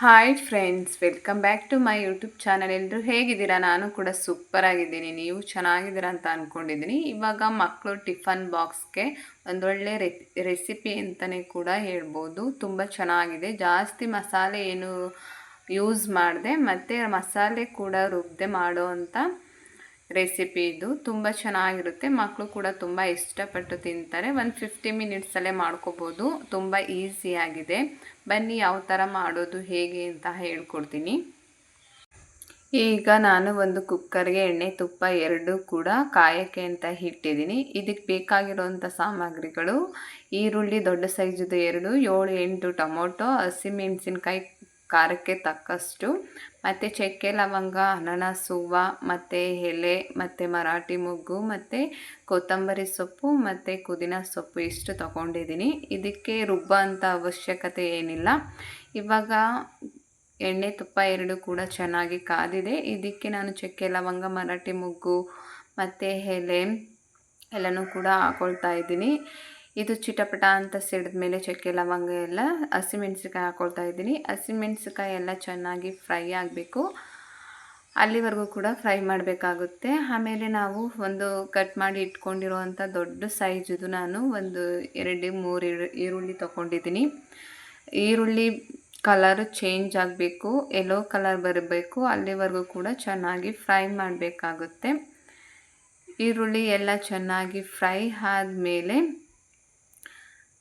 Hi friends welcome back to my YouTube channel ಎಲ್ಲರೂ ಹೇಗಿದ್ದೀರಾ? ನಾನು ಕೂಡ ಸೂಪರ್ ಆಗಿದ್ದೀನಿ. ನೀವು ಚೆನ್ನಾಗಿದ್ದೀರಾ ಅಂತ ಅಂದ್ಕೊಂಡಿದ್ದೀನಿ ಇವಾಗ ಮಕ್ಕಳು ಟಿಫನ್ ಬಾಕ್ಸ್ಗೆ ಒಂದೊಳ್ಳೆ ರೆಸಿಪಿ ಅಂತಲೇ ಕೂಡ ಹೇಳ್ಬೋದು. ತುಂಬ ಚೆನ್ನಾಗಿದೆ. ಜಾಸ್ತಿ ಮಸಾಲೆ ಏನು ಯೂಸ್ ಮಾಡಿದೆ, ಮತ್ತು ಮಸಾಲೆ ಕೂಡ ರುಬ್ಬದೆ ಮಾಡೋ ಅಂಥ ರೆಸಿಪಿ ಇದು. ತುಂಬ ಚೆನ್ನಾಗಿರುತ್ತೆ. ಮಕ್ಕಳು ಕೂಡ ತುಂಬ ಇಷ್ಟಪಟ್ಟು ತಿಂತಾರೆ. ಒಂದು ಫಿಫ್ಟಿ ಮಿನಿಟ್ಸಲ್ಲೇ ಮಾಡ್ಕೋಬೋದು. ತುಂಬ ಈಸಿಯಾಗಿದೆ ಬನ್ನಿ ಯಾವ ಥರ ಮಾಡೋದು ಹೇಗೆ ಅಂತ ಹೇಳ್ಕೊಡ್ತೀನಿ. ಈಗ ನಾನು ಒಂದು ಕುಕ್ಕರ್ಗೆ ಎಣ್ಣೆ ತುಪ್ಪ ಎರಡು ಕೂಡ ಕಾಯಕ್ಕೆ ಅಂತ ಇಟ್ಟಿದ್ದೀನಿ. ಇದಕ್ಕೆ ಬೇಕಾಗಿರುವಂಥ ಸಾಮಗ್ರಿಗಳು ಈರುಳ್ಳಿ ದೊಡ್ಡ ಸೈಜದು ಎರಡು, ಏಳು, ಎಂಟು ಟೊಮೊಟೊ ಹಸಿಮೆಣಸಿನ್ಕಾಯಿ ಖಾರಕ್ಕೆ ತಕ್ಕಷ್ಟು. ಮತ್ತು ಚಕ್ಕೆ, ಲವಂಗ ಹೂವು ಮತ್ತು ಎಲೆ, ಮತ್ತು ಮರಾಠಿ ಮೊಗ್ಗು, ಮತ್ತು ಕೊತ್ತಂಬರಿ ಸೊಪ್ಪು, ಮತ್ತು ಪುದೀನ ಸೊಪ್ಪು ಇಷ್ಟು ತಗೊಂಡಿದ್ದೀನಿ. ಇದಕ್ಕೆ ರುಬ್ಬ ಅಂತ ಅವಶ್ಯಕತೆ ಏನಿಲ್ಲ. ಇವಾಗ ಎಣ್ಣೆ ತುಪ್ಪ ಎರಡು ಕೂಡ ಚೆನ್ನಾಗಿ ಕಾದಿದೆ. ಇದಕ್ಕೆ ನಾನು ಚಕ್ಕೆ, ಲವಂಗ, ಮರಾಠಿ ಮೊಗ್ಗು, ಮತ್ತು ಎಲೆ ಎಲ್ಲನೂ ಕೂಡ ಹಾಕೊಳ್ತಾ ಇದ್ದೀನಿ. ಇದು ಚಿಟಪಟ ಅಂತ ಸಿಡಿದ ಮೇಲೆ ಚಕ್ಕೆ ಲವಂಗ ಎಲ್ಲ ಹಸಿಮೆಣ್ಸಿಕಾಯಿ ಹಾಕೊಳ್ತಾ ಇದ್ದೀನಿ. ಹಸಿಮೆಣ್ಸಿಕಾಯಿ ಎಲ್ಲ ಚೆನ್ನಾಗಿ ಫ್ರೈ ಆಗಬೇಕು. ಅಲ್ಲಿವರೆಗೂ ಕೂಡ ಫ್ರೈ ಮಾಡಬೇಕಾಗುತ್ತೆ. ಆಮೇಲೆ ನಾವು ಒಂದು ಕಟ್ ಮಾಡಿ ಇಟ್ಕೊಂಡಿರುವಂಥ ದೊಡ್ಡ ಸೈಜದು ನಾನು ಒಂದು ಎರಡು, ಮೂರು ಈರುಳ್ಳಿ ತೊಗೊಂಡಿದ್ದೀನಿ. ಈರುಳ್ಳಿ ಕಲರ್ ಚೇಂಜ್ ಆಗಬೇಕು, ಎಲ್ಲೋ ಕಲರ್ ಬರಬೇಕು, ಅಲ್ಲಿವರೆಗೂ ಕೂಡ ಚೆನ್ನಾಗಿ ಫ್ರೈ ಮಾಡಬೇಕಾಗುತ್ತೆ. ಈರುಳ್ಳಿ ಎಲ್ಲ ಚೆನ್ನಾಗಿ ಫ್ರೈ ಆದಮೇಲೆ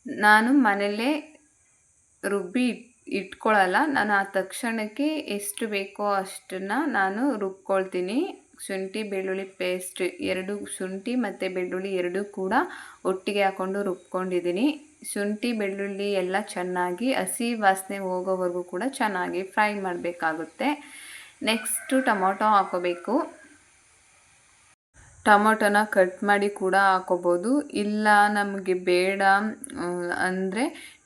ನಾನು ಮನೆಯಲ್ಲೇ ರುಬ್ಬಿ ಇಟ್ಕೊಳ್ಳಲ್ಲ ನಾನು ಆ ತಕ್ಷಣಕ್ಕೆ ಎಷ್ಟು ಬೇಕೋ ಅಷ್ಟನ್ನು ನಾನು ರುಬ್ಕೊಳ್ತೀನಿ. ಶುಂಠಿ, ಬೆಳ್ಳುಳ್ಳಿ ಪೇಸ್ಟ್ ಎರಡು ಶುಂಠಿ ಮತ್ತು ಬೆಳ್ಳುಳ್ಳಿ ಎರಡೂ ಕೂಡ ಒಟ್ಟಿಗೆ ಹಾಕ್ಕೊಂಡು ರುಬ್ಕೊಂಡಿದ್ದೀನಿ. ಶುಂಠಿ, ಬೆಳ್ಳುಳ್ಳಿ ಎಲ್ಲ ಚೆನ್ನಾಗಿ ಹಸಿ ವಾಸನೆ ಹೋಗೋವರೆಗೂ ಕೂಡ ಚೆನ್ನಾಗಿ ಫ್ರೈ ಮಾಡಬೇಕಾಗುತ್ತೆ. ನೆಕ್ಸ್ಟು ಟೊಮೊಟೊ ಹಾಕೋಬೇಕು. ಟೊಮೊಟೊನ ಕಟ್ ಮಾಡಿ ಕೂಡ ಹಾಕೋಬೋದು. ಇಲ್ಲ ನಮಗೆ ಬೇಡ ಅಂದರೆ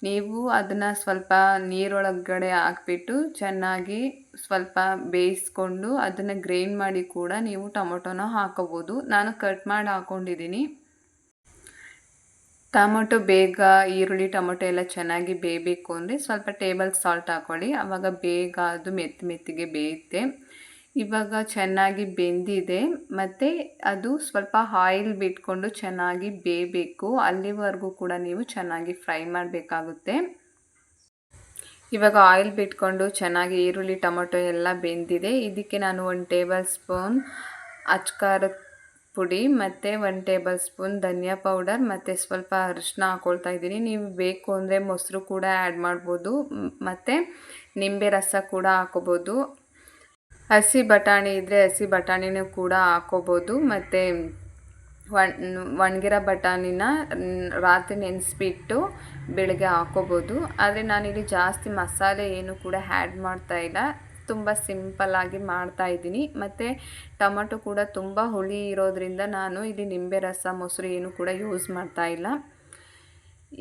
ನೀವು ಅದನ್ನು ಸ್ವಲ್ಪ ನೀರೊಳಗಡೆ ಹಾಕ್ಬಿಟ್ಟು ಚೆನ್ನಾಗಿ ಸ್ವಲ್ಪ ಬೇಯಿಸ್ಕೊಂಡು ಅದನ್ನು ಗ್ರೈಂಡ್ ಮಾಡಿ ಕೂಡ ನೀವು ಟೊಮೊಟೊನ ಹಾಕೋಬೋದು. ನಾನು ಕಟ್ ಮಾಡಿ ಹಾಕ್ಕೊಂಡಿದ್ದೀನಿ ಟೊಮೊಟೊ ಬೇಗ, ಈರುಳ್ಳಿ, ಟೊಮೊಟೊ ಎಲ್ಲ ಚೆನ್ನಾಗಿ ಬೇಯಬೇಕು ಅಂದರೆ ಸ್ವಲ್ಪ ಟೇಬಲ್ ಸಾಲ್ಟ್ ಹಾಕ್ಕೊಳ್ಳಿ ಆವಾಗ ಬೇಗ ಅದು ಮೆತ್ತ ಮೆತ್ತಿಗೆ ಬೇಯುತ್ತೆ. ಇವಾಗ ಚೆನ್ನಾಗಿ ಬೆಂದಿದೆ, ಮತ್ತು ಅದು ಸ್ವಲ್ಪ ಆಯಿಲ್ ಬಿಟ್ಕೊಂಡು ಚೆನ್ನಾಗಿ ಬೇಯಬೇಕು. ಅಲ್ಲಿವರೆಗೂ ಕೂಡ ನೀವು ಚೆನ್ನಾಗಿ ಫ್ರೈ ಮಾಡಬೇಕಾಗುತ್ತೆ. ಇವಾಗ ಆಯಿಲ್ ಬಿಟ್ಕೊಂಡು ಚೆನ್ನಾಗಿ ಈರುಳ್ಳಿ, ಟೊಮೊಟೊ ಎಲ್ಲ ಬೆಂದಿದೆ. ಇದಕ್ಕೆ ನಾನು ಒಂದು ಟೇಬಲ್ ಸ್ಪೂನ್ ಅಚ್ಕಾರದ ಪುಡಿ, ಮತ್ತು ಒಂದು ಟೇಬಲ್ ಸ್ಪೂನ್ ಧನಿಯಾ ಪೌಡರ್ ಮತ್ತು ಸ್ವಲ್ಪ ಅರಿಶಿನ ಹಾಕ್ಕೊಳ್ತಾ ಇದ್ದೀನಿ. ನೀವು ಬೇಕು ಅಂದರೆ ಮೊಸರು ಕೂಡ ಆ್ಯಡ್ ಮಾಡ್ಬೋದು ಮತ್ತು ನಿಂಬೆ ರಸ ಕೂಡ ಹಾಕೋಬೋದು. ಹಸಿ ಬಟಾಣಿ ಇದ್ದರೆ ಹಸಿ ಬಟಾಣಿನೂ ಕೂಡ ಹಾಕೋಬೋದು. ಮತ್ತು ಒಣ ಒಣಗಿರೋ ಬಟಾಣಿನ ರಾತ್ರಿ ನೆನೆಸ್ಬಿಟ್ಟು ಬೆಳಗ್ಗೆ ಹಾಕೋಬೋದು. ಆದರೆ ನಾನಿಲ್ಲಿ ಜಾಸ್ತಿ ಮಸಾಲೆ ಏನು ಕೂಡ ಆ್ಯಡ್ ಮಾಡ್ತಾಯಿಲ್ಲ ತುಂಬ ಸಿಂಪಲ್ಲಾಗಿ ಮಾಡ್ತಾಯಿದ್ದೀನಿ ಮತ್ತು ಟೊಮೊಟೊ ಕೂಡ ತುಂಬ ಹುಳಿ ಇರೋದ್ರಿಂದ ನಾನು ಇಲ್ಲಿ ನಿಂಬೆ ರಸ, ಮೊಸರು ಏನು ಕೂಡ ಯೂಸ್ ಮಾಡ್ತಾಯಿಲ್ಲ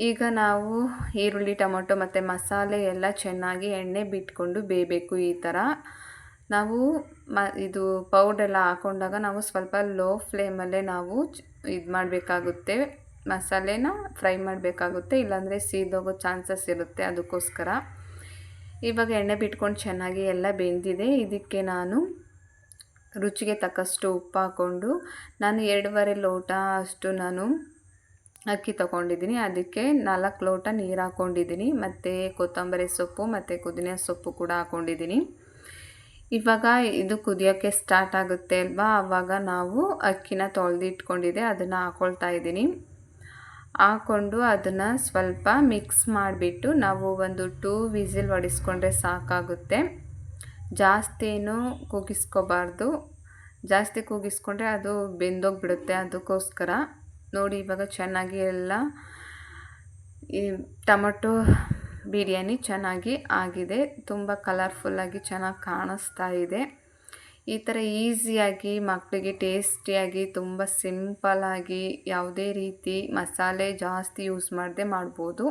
ಈಗ ನಾವು ಈರುಳ್ಳಿ, ಟೊಮೊಟೊ ಮತ್ತು ಮಸಾಲೆ ಎಲ್ಲ ಚೆನ್ನಾಗಿ ಎಣ್ಣೆ ಬಿಟ್ಕೊಂಡು ಬೇಯಬೇಕು ಈ ಥರ. ನಾವು ಮ, ಇದು ಪೌಡ್ರೆಲ್ಲ ಹಾಕೊಂಡಾಗ ನಾವು ಸ್ವಲ್ಪ ಲೋ ಫ್ಲೇಮಲ್ಲೇ ನಾವು ಇದು ಮಾಡಬೇಕಾಗುತ್ತೆ. ಮಸಾಲೆನ ಫ್ರೈ ಮಾಡಬೇಕಾಗುತ್ತೆ, ಇಲ್ಲಾಂದರೆ ಸೀದೋಗೋ ಚಾನ್ಸಸ್ ಇರುತ್ತೆ ಅದಕ್ಕೋಸ್ಕರ. ಇವಾಗ ಎಣ್ಣೆ ಬಿಟ್ಕೊಂಡು ಚೆನ್ನಾಗಿ ಎಲ್ಲ ಬೆಂದಿದೆ. ಇದಕ್ಕೆ ನಾನು ರುಚಿಗೆ ತಕ್ಕಷ್ಟು ಉಪ್ಪು ಹಾಕ್ಕೊಂಡು, ನಾನು ಎರಡೂವರೆ ಲೋಟ ಅಷ್ಟು ನಾನು ಅಕ್ಕಿ ತಗೊಂಡಿದ್ದೀನಿ. ಅದಕ್ಕೆ ನಾಲ್ಕು ಲೋಟ ನೀರು ಹಾಕ್ಕೊಂಡಿದ್ದೀನಿ. ಮತ್ತು ಕೊತ್ತಂಬರಿ ಸೊಪ್ಪು, ಮತ್ತು ಪುದೀನ ಸೊಪ್ಪು ಕೂಡ ಹಾಕ್ಕೊಂಡಿದ್ದೀನಿ. ಇವಾಗ ಇದು ಕುದಿಯೋಕ್ಕೆ ಸ್ಟಾರ್ಟ್ ಆಗುತ್ತೆ ಅಲ್ವಾ? ಆವಾಗ ನಾವು ಅಕ್ಕಿನ ತೊಳೆದಿಟ್ಕೊಂಡಿದೆ ಅದನ್ನು ಹಾಕ್ಕೊಳ್ತಾ ಇದ್ದೀನಿ. ಹಾಕ್ಕೊಂಡು ಅದನ್ನು ಸ್ವಲ್ಪ ಮಿಕ್ಸ್ ಮಾಡಿಬಿಟ್ಟು ನಾವು ಒಂದು ಟೂ ವಿಸಿಲ್ ಹೊಡಿಸ್ಕೊಂಡ್ರೆ ಸಾಕಾಗುತ್ತೆ. ಜಾಸ್ತಿನೂ ಕೂಗಿಸ್ಕೋಬಾರ್ದು. ಜಾಸ್ತಿ ಕೂಗಿಸ್ಕೊಂಡ್ರೆ ಅದು ಬೆಂದೋಗಿಬಿಡುತ್ತೆ ಅದಕ್ಕೋಸ್ಕರ. ನೋಡಿ ಇವಾಗ ಚೆನ್ನಾಗಿ ಎಲ್ಲ ಈ ಟೊಮೊಟೊ ಬಿರಿಯಾನಿ ಚೆನ್ನಾಗಿ ಆಗಿದೆ. ತುಂಬ ಕಲರ್ಫುಲ್ಲಾಗಿ ಚೆನ್ನಾಗಿ ಕಾಣಿಸ್ತಾ ಇದೆ. ಈ ಥರ ಈಸಿಯಾಗಿ ಮಕ್ಕಳಿಗೆ ಟೇಸ್ಟಿಯಾಗಿ ತುಂಬ ಸಿಂಪಲ್ಲಾಗಿ ಯಾವುದೇ ರೀತಿ ಮಸಾಲೆ ಜಾಸ್ತಿ ಯೂಸ್ ಮಾಡದೆ ಮಾಡ್ಬೋದು.